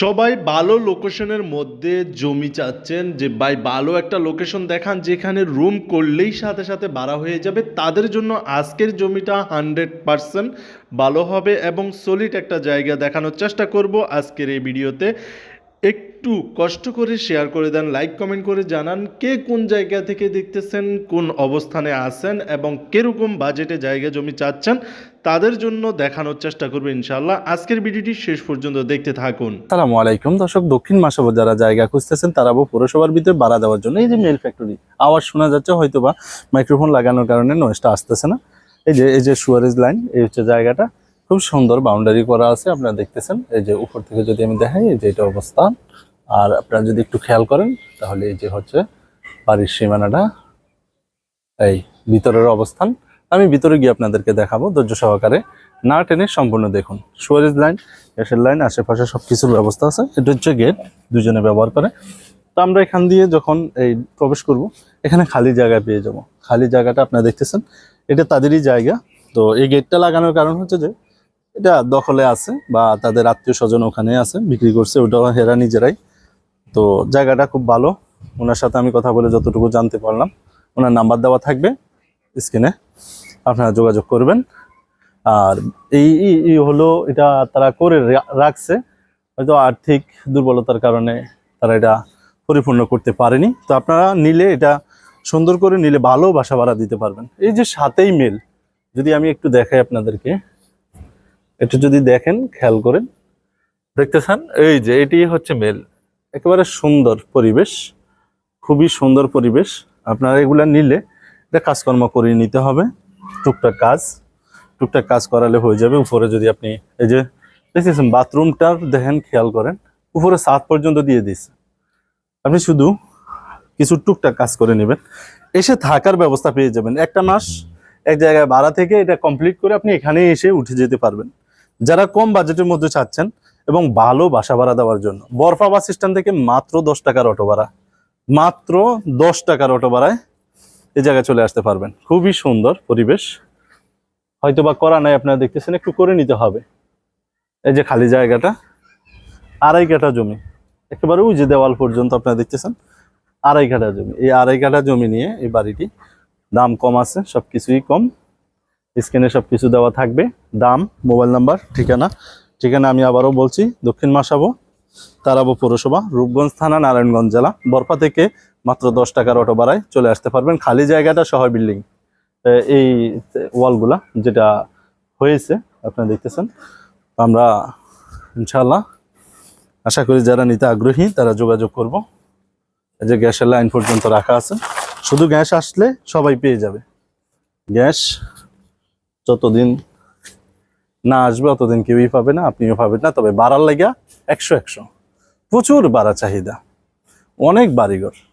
সবাই ভালো লোকেশনের মধ্যে জমি চাচ্ছেন যে, ভাই, ভালো একটা লোকেশন দেখান যেখানে রুম করলেই সাথে সাথে ভাড়া হয়ে যাবে। তাদের জন্য আজকের জমিটা হান্ড্রেড পারসেন্ট ভালো হবে এবং সলিড একটা জায়গা দেখানোর চেষ্টা করব আজকের এই ভিডিওতে। একটু কষ্ট করে শেয়ার করে দেন লাইক কমেন্ট করে জানান কে কোন জায়গা থেকে দেখতেছেন, কোন অবস্থানে আছেন এবং কীরকম বাজেটে জায়গা জমি চাচ্ছেন, তাদের জন্য দেখানোর চেষ্টা করব ইনশাল্লাহ আজকের ভিডিওটি শেষ পর্যন্ত দেখতে থাকুন। আসসালামু আলাইকুম। দর্শক, দক্ষিণ মাসাবো যারা জায়গা খুঁজতেছেন তারাবো পৌরসভার ভিতরে বাড়া দেওয়ার জন্য এই যে মেল ফ্যাক্টরি আওয়াজ শোনা যাচ্ছে হয়তো বা মাইক্রোফোন লাগানোর কারণে নয়েজটা আসতেছে না। এই যে এই যে সুয়ারেজ লাইন এই হচ্ছে জায়গাটা। খুব সুন্দর বাউন্ডারি করা আছে। আপনারা দেখতেছেন, এই যে উপর থেকে যদি আমি দেখাই, এই যে এটা অবস্থান। আর আপনারা যদি একটু খেয়াল করেন, তাহলে এই যে হচ্ছে বাড়ির সীমানাটা, এই ভিতরের অবস্থান। আমি ভিতরে গিয়ে আপনাদেরকে দেখাবো, ধৈর্য সহকারে। না টেনে সম্পূর্ণ দেখুন। সুয়ারেজ লাইন গ্যাসের লাইন আশেপাশে সব কিছুর ব্যবস্থা আছে। এটা হচ্ছে গেট দুজনে ব্যবহার করে। তো আমরা এখান দিয়ে যখন এই প্রবেশ করব, এখানে খালি জায়গা পেয়ে যাব। খালি জায়গাটা আপনারা দেখতেছেন, এটা তাদেরই জায়গা। তো এই গেটটা লাগানোর কারণ হচ্ছে যে এটা দখলে আছে বা তাদের আত্মীয় স্বজন ওখানে আছে, বিক্রি করছে, ওটাও হেরা নিজেরাই। তো জায়গাটা খুব ভালো। ওনার সাথে আমি কথা বলে যতটুকু জানতে পারলাম, ওনার নাম্বার দেওয়া থাকবে স্ক্রিনে, আপনারা যোগাযোগ করবেন। আর এই হলো, এটা তারা করে রাখছে। হয়তো আর্থিক দুর্বলতার কারণে তারা এটা পরিপূর্ণ করতে পারেনি। তো আপনারা নিলে এটা সুন্দর করে নিলে ভালো বাসা ভাড়া দিতে পারবেন। এই যে সাথেই মেল, যদি আমি একটু দেখাই আপনাদেরকে। একটু যদি দেখেন, খেয়াল করেন। দেখতেছেন? এই যে, এটি হচ্ছে মেল। একেবারে সুন্দর পরিবেশ, খুবই সুন্দর পরিবেশ। আপনারা এগুলা নিলে এটা কাজকর্ম করে নিতে হবে। টুকটাক কাজ টুকটাক কাজ করালে হয়ে যাবে। উপরে যদি আপনি, এই যে, দেখতেছেন, বাথরুমটার দেখেন, খেয়াল করেন, উপরে সাত পর্যন্ত দিয়ে দিচ্ছে আপনি শুধু কিছু টুকটাক কাজ করে নেবেন। এসে থাকার ব্যবস্থা পেয়ে যাবেন। একটা মাস এক জায়গায় ভাড়া থেকে এটা কমপ্লিট করে আপনি এখানে এসে উঠে যেতে পারবেন। যারা কম বাজেটের মধ্যে চাচ্ছেন এবং ভালো বাসা ভাড়া দেওয়ার জন্য। বরফা বাস স্ট্যান্ড থেকে মাত্র দশ টাকার অটো ভাড়া। মাত্র দশ টাকার অটো ভাড়ায় এই জায়গায় চলে আসতে পারবেন। খুবই সুন্দর পরিবেশ। হয়তো বা করা নাই, আপনারা দেখতেছেন, একটু করে নিতে হবে। এই যে খালি জায়গাটা, আড়াই কাঠা জমি। একেবারে ওই যে দেওয়াল পর্যন্ত আপনারা দেখতেছেন, আড়াই কাঠা জমি। এই আড়াই কাঠা জমি নিয়ে এই বাড়িটি দাম কম আছে সব কিছুই কম। স্ক্রিনে সব কিছু দেওয়া থাকবে। দাম, মোবাইল নাম্বার, ঠিকানা। ঠিকানা আমি আবারও বলছি, দক্ষিণ মাসাবো, তারাবো পৌরসভা, রূপগঞ্জ থানা, নারায়ণগঞ্জ জেলা। বরফা থেকে মাত্র দশ টাকার অটো ভাড়ায় চলে আসতে পারবেন। খালি জায়গাটা শহর বিল্ডিং। এই ওয়ালগুলা যেটা হয়েছে, আপনারা দেখতেছেন। আমরা ইনশাল্লাহ আশা করি যারা নিতে আগ্রহী, তারা যোগাযোগ করব। এই যে গ্যাসের লাইন পর্যন্ত রাখা আছে। শুধু গ্যাস আসলে সবাই পেয়ে যাবে। গ্যাস যতদিন না আসবে, অতদিন কেউই পাবে না, আপনিও পাবেন না। তবে বাড়ার লাগা একশো একশো। প্রচুর বাড়া চাহিদা। অনেক বাড়িঘর।